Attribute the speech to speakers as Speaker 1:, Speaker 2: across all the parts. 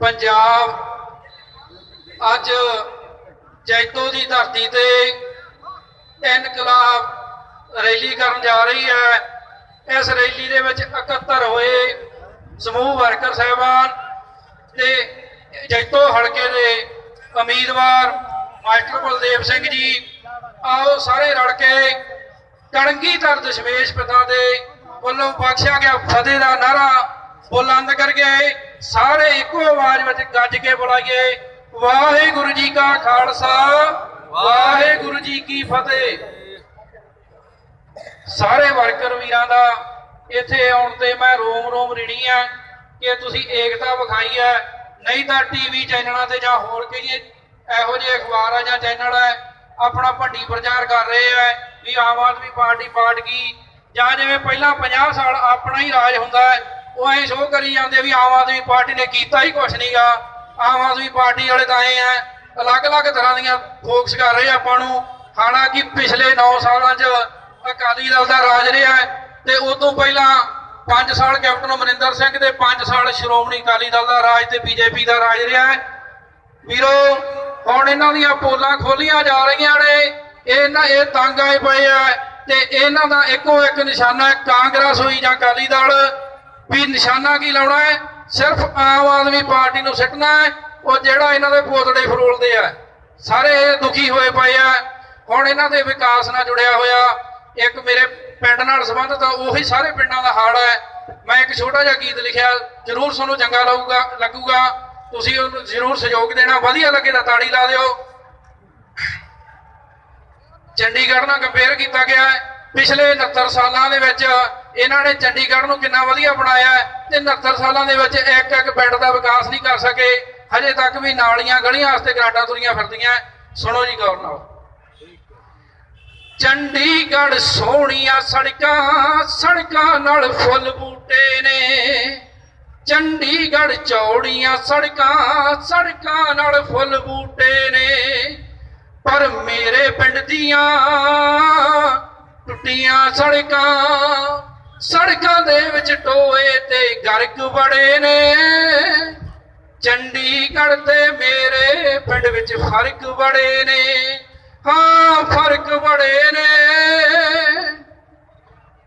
Speaker 1: ਪੰਜਾਬ ਅੱਜ ਜੈਤੋ ਦੀ ਧਰਤੀ ਤੇ ਇਨਕਲਾਬ ਰੈਲੀ ਕਰਨ ਜਾ ਰਹੀ ਹੈ। ਇਸ ਰੈਲੀ ਦੇ ਵਿੱਚ 71 ਹੋਏ ਸਮੂਹ ਵਰਕਰ ਸਹਿਬਾਨ ਤੇ ਜੈਤੋ ਹਲਕੇ ਦੇ ਉਮੀਦਵਾਰ ਮਾਸਟਰ ਬਲਦੇਵ ਸਿੰਘ ਜੀ, ਆਓ ਸਾਰੇ ਰਲ ਕੇ ਕਣਗੀਧਰ ਦਸ਼ਮੇਸ਼ ਪਿਤਾ ਦੇ ਵੱਲੋਂ ਬਖਸ਼ਿਆ ਗਿਆ ਫਤਿਹ ਦਾ ਨਾਰਾ ਬੁਲੰਦ ਕਰਕੇ ਸਾਰੇ ਇੱਕੋ ਆਵਾਜ਼ ਵਿੱਚ ਗੱਜ ਕੇ ਬੁਲਾਈਏ, ਵਾਹਿਗੁਰੂ ਜੀ ਕਾ ਖਾਲਸਾ, ਵਾਹਿਗੁਰੂ ਜੀ ਕੀ ਫਤਿਹ। ਸਾਰੇ ਵਰਕਰ ਵੀਰਾਂ ਦਾ ਇੱਥੇ ਆਉਣ ਤੇ ਮੈਂ ਰੋਮ ਰੋਮ ਰਿਣੀ ਆ ਕਿ ਤੁਸੀਂ ਏਕਤਾ ਵਿਖਾਈ ਹੈ। ਨਹੀਂ ਤਾਂ ਟੀਵੀ ਚੈਨਲਾਂ ਤੇ ਜਾਂ ਹੋਰ ਕਈ ਇਹੋ ਜਿਹੇ ਅਖਬਾਰ ਆ ਜਾਂ ਚੈਨਲ ਹੈ, ਆਪਣਾ ਭੰਡੀ ਪ੍ਰਚਾਰ ਕਰ ਰਹੇ ਆ ਵੀ ਆਮ ਆਦਮੀ ਪਾਰਟੀ ਪਾਰਟ ਕੀ। ਜਾਂ ਜਿਵੇਂ ਪਹਿਲਾਂ 50 ਸਾਲ ਆਪਣਾ ਹੀ ਰਾਜ ਹੁੰਦਾ ਹੈ ਉਹ ਐਂ ਸ਼ੋਅ ਕਰੀ ਜਾਂਦੇ ਵੀ ਆਮ ਆਦਮੀ ਪਾਰਟੀ ਨੇ ਕੀਤਾ ਹੀ ਕੁਛ ਨਹੀਂਗਾ ਆਮ ਆਦਮੀ ਪਾਰਟੀ ਵਾਲੇ ਤਾਂ ਐ ਆ ਅਲੱਗ-ਅਲੱਗ ਤਰ੍ਹਾਂ ਦੀਆਂ ਫੋਕਸ ਕਰ ਰਹੇ ਆਪਾਂ ਨੂੰ। ਹਾਲਾਂਕਿ ਪਿਛਲੇ 9 ਸਾਲਾਂ 'ਚ ਅਕਾਲੀ ਦਲ ਦਾ ਰਾਜ ਰਿਹਾ ਹੈ ਤੇ ਉਸ ਤੋਂ ਪਹਿਲਾਂ 5 ਸਾਲ ਕੈਪਟਨ ਅਮਰਿੰਦਰ ਸਿੰਘ ਤੇ 5 ਸਾਲ ਸ਼੍ਰੋਮਣੀ ਅਕਾਲੀ ਦਲ ਦਾ ਰਾਜ ਤੇ ਬੀਜੇਪੀ ਦਾ ਰਾਜ ਰਿਹਾ ਵੀਰੋ, ਹੁਣ ਇਹਨਾਂ ਦੀਆਂ ਪੋਲਾਂ ਖੋਲੀਆਂ ਜਾ ਰਹੀਆਂ ਨੇ। ਇਹਨਾਂ, ਇਹ ਤੰਗ ਆਏ ਪਏ ਆ ਤੇ ਇਹਨਾਂ ਦਾ ਇੱਕੋ ਇੱਕ ਨਿਸ਼ਾਨਾ ਕਾਂਗਰਸ ਹੋਈ ਜਾਂ ਅਕਾਲੀ ਦਲ। ਵੀ ਨਿਸ਼ਾਨਾ ਕੀ ਲਾਉਣਾ ਹੈ? ਸਿਰਫ ਆਮ ਆਦਮੀ ਪਾਰਟੀ ਨੂੰ ਸਿੱਟਣਾ ਹੈ ਉਹ ਜਿਹੜਾ ਇਹਨਾਂ ਦੇ ਪੋਤੜੇ ਫਰੋਲਦੇ ਆ। ਸਾਰੇ ਇਹ ਦੁਖੀ ਹੋਏ ਪਏ ਆ। ਹੁਣ ਇਹਨਾਂ ਦੇ ਵਿਕਾਸ ਨਾਲ ਜੁੜਿਆ ਹੋਇਆ ਇੱਕ ਮੇਰੇ ਪਿੰਡ ਨਾਲ ਸੰਬੰਧਿਤ ਉਹੀ ਸਾਰੇ ਪਿੰਡਾਂ ਦਾ ਹਾਲ ਹੈ। ਮੈਂ ਇੱਕ ਛੋਟਾ ਜਿਹਾ ਗੀਤ ਲਿਖਿਆ, ਜਰੂਰ ਤੁਹਾਨੂੰ ਚੰਗਾ ਲੱਗੂਗਾ ਲੱਗੂਗਾ। ਤੁਸੀਂ ਉਹਨੂੰ ਜ਼ਰੂਰ ਸਹਿਯੋਗ ਦੇਣਾ, ਵਧੀਆ ਲੱਗੇ ਤਾਂ ਤਾੜੀ ਲਾ ਦਿਓ। ਚੰਡੀਗੜ੍ਹ ਨਾਲ ਕੰਪੇਅਰ ਕੀਤਾ ਗਿਆ ਹੈ। ਪਿਛਲੇ 69 ਸਾਲਾਂ ਦੇ ਵਿੱਚ ਇਹਨਾਂ ਨੇ ਚੰਡੀਗੜ੍ਹ ਨੂੰ ਕਿੰਨਾ ਵਧੀਆ ਬਣਾਇਆ ਤੇ 69 ਸਾਲਾਂ ਦੇ ਵਿੱਚ ਇੱਕ ਇੱਕ ਪਿੰਡ ਦਾ ਵਿਕਾਸ ਨਹੀਂ ਕਰ ਸਕੇ, ਹਜੇ ਤੱਕ ਵੀ ਨਾਲੀਆਂ ਗਲੀਆਂ ਵਾਸਤੇ ਗਰਾਂਟਾਂ ਤੁਰੀਆਂ ਫਿਰਦੀਆਂ ਸੁਣੋ ਜੀ ਗੌਰ ਨਾਲ। ਚੰਡੀਗੜ੍ਹ ਸੋਹਣੀਆਂ ਸੜਕਾਂ ਸੜਕਾਂ ਨਾਲ ਫੁੱਲ ਬੂਟੇ ਨੇ। ਚੰਡੀਗੜ੍ਹ ਚੌੜੀਆਂ ਸੜਕਾਂ ਸੜਕਾਂ ਨਾਲ ਫੁੱਲ ਬੂਟੇ ਨੇ। ਪਰ ਮੇਰੇ ਪਿੰਡ ਦੀਆਂ ਟੁੱਟੀਆਂ ਸੜਕਾਂ ਸੜਕਾਂ ਦੇ ਵਿੱਚ ਟੋਏ ਤੇ ਗਰਕ ਬੜੇ ਨੇ। ਚੰਡੀਗੜ੍ਹ ਤੇ ਮੇਰੇ ਪਿੰਡ ਵਿੱਚ ਫ਼ਰਕ ਬੜੇ ਨੇ। ਹਾਂ, ਫ਼ਰਕ ਬੜੇ ਨੇ।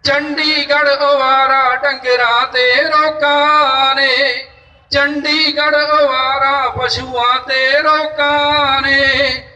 Speaker 1: ਚੰਡੀਗੜ੍ਹ ਅਵਾਰਾ ਡੰਗਰਾਂ ਤੇ ਰੋਕਾਂ ਨੇ। ਚੰਡੀਗੜ੍ਹ ਅਵਾਰਾ ਪਸ਼ੂਆਂ ਤੇ ਰੋਕਾਂ ਨੇ।